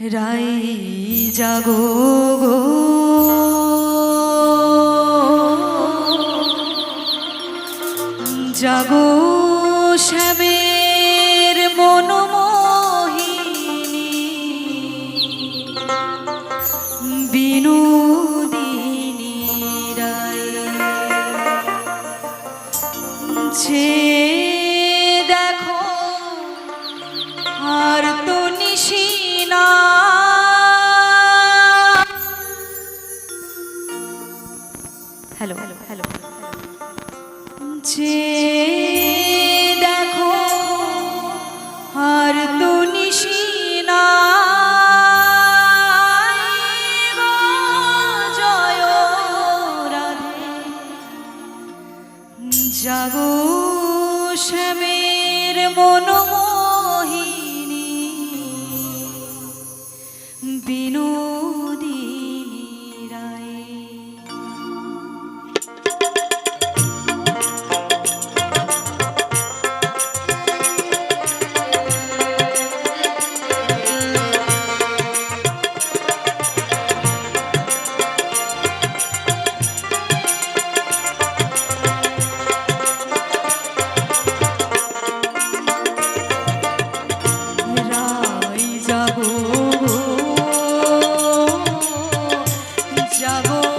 রাই জাগো গো। জাগো শ্যামের জাগো শ্যামের মনমোহিনী যাবো